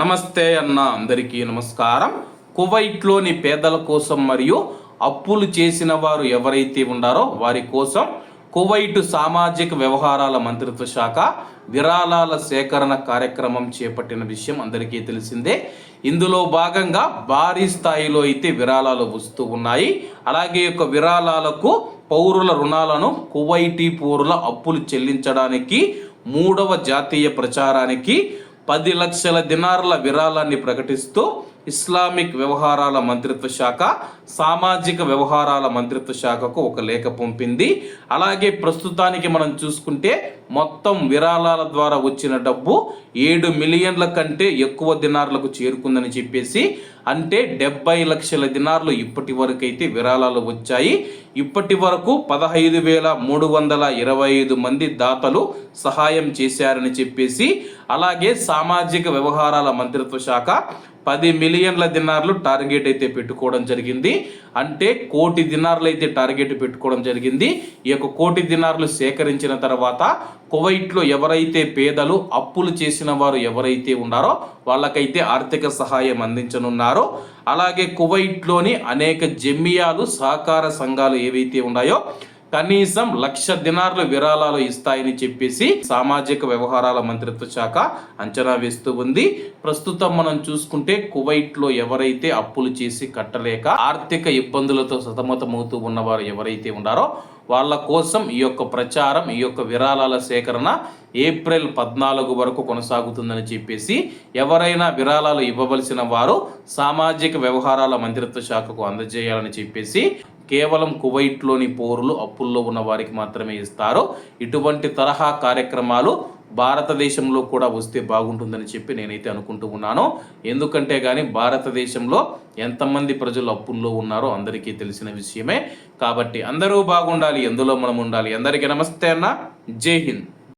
నమస్తే అన్న అందరికీ నమస్కారం. కువైట్లోని పేదల కోసం మరియు అప్పులు చేసిన వారు ఎవరైతే ఉన్నారో వారి కోసం కువైట్ సామాజిక వ్యవహారాల మంత్రిత్వ శాఖ విరాళాల సేకరణ కార్యక్రమం చేపట్టిన విషయం అందరికీ తెలిసిందే. ఇందులో భాగంగా భారీ స్థాయిలో అయితే విరాళాలు వస్తూ ఉన్నాయి. అలాగే యొక్క విరాళాలకు పౌరుల రుణాలను కువైటీ పౌరుల అప్పులు చెల్లించడానికి మూడవ జాతీయ ప్రచారానికి పది లక్షల దినార్ల విరాళాన్ని ప్రకటిస్తూ ఇస్లామిక్ వ్యవహారాల మంత్రిత్వ శాఖ సామాజిక వ్యవహారాల మంత్రిత్వ శాఖకు ఒక లేఖ పంపింది. అలాగే ప్రస్తుతానికి మనం చూసుకుంటే మొత్తం విరాళాల ద్వారా వచ్చిన డబ్బు ఏడు మిలియన్ల కంటే ఎక్కువ దినార్లకు చేరుకుందని చెప్పేసి అంటే డెబ్బై లక్షల దినార్లు ఇప్పటి వరకైతే విరాళాలు వచ్చాయి. ఇప్పటి వరకు పదహైదు వేల మూడు వందల ఇరవై ఐదు మంది దాతలు సహాయం చేశారని చెప్పేసి అలాగే సామాజిక వ్యవహారాల మంత్రిత్వ శాఖ పది మిలియన్ల దినార్లు టార్గెట్ అయితే పెట్టుకోవడం జరిగింది. అంటే కోటి దినార్లు అయితే టార్గెట్ పెట్టుకోవడం జరిగింది. ఈ యొక్క కోటి దినార్లు సేకరించిన తర్వాత కువైట్లో ఎవరైతే పేదలు అప్పులు చేసిన వారు ఎవరైతే ఉన్నారో వాళ్ళకైతే ఆర్థిక సహాయం అందించనున్నారో అలాగే కువైట్లోని అనేక జమ్మియాలు సహకార సంఘాలు ఏవైతే ఉన్నాయో కనీసం లక్ష దినార్లు విరాళాలు ఇస్తాయని చెప్పేసి సామాజిక వ్యవహారాల మంత్రిత్వ శాఖ అంచనా వేస్తూ ఉంది. ప్రస్తుతం మనం చూసుకుంటే కువైట్లో ఎవరైతే అప్పులు చేసి కట్టలేక ఆర్థిక ఇబ్బందులతో సతమతమవుతూ ఉన్నవారు ఎవరైతే ఉన్నారో వాళ్ళ కోసం ఈ యొక్క ప్రచారం ఈ యొక్క విరాళాల సేకరణ ఏప్రిల్ పద్నాలుగు వరకు కొనసాగుతుందని చెప్పేసి ఎవరైనా విరాళాలు ఇవ్వవలసిన వారు సామాజిక వ్యవహారాల మంత్రిత్వ శాఖకు అందజేయాలని చెప్పేసి కేవలం కువైట్లోని పౌరులు అప్పుల్లో ఉన్న వారికి మాత్రమే ఇస్తారు ఇటువంటి తరహా కార్యక్రమాలు భారతదేశంలో కూడా వస్తే బాగుంటుందని చెప్పి నేనైతే అనుకుంటూ ఉన్నాను. ఎందుకంటే కానీ భారతదేశంలో ఎంతమంది ప్రజలు అప్పుల్లో ఉన్నారో అందరికీ తెలిసిన విషయమే. కాబట్టి అందరూ బాగుండాలి ఎందులో మనం ఉండాలి? అందరికీ నమస్తే అన్న. జై హింద్.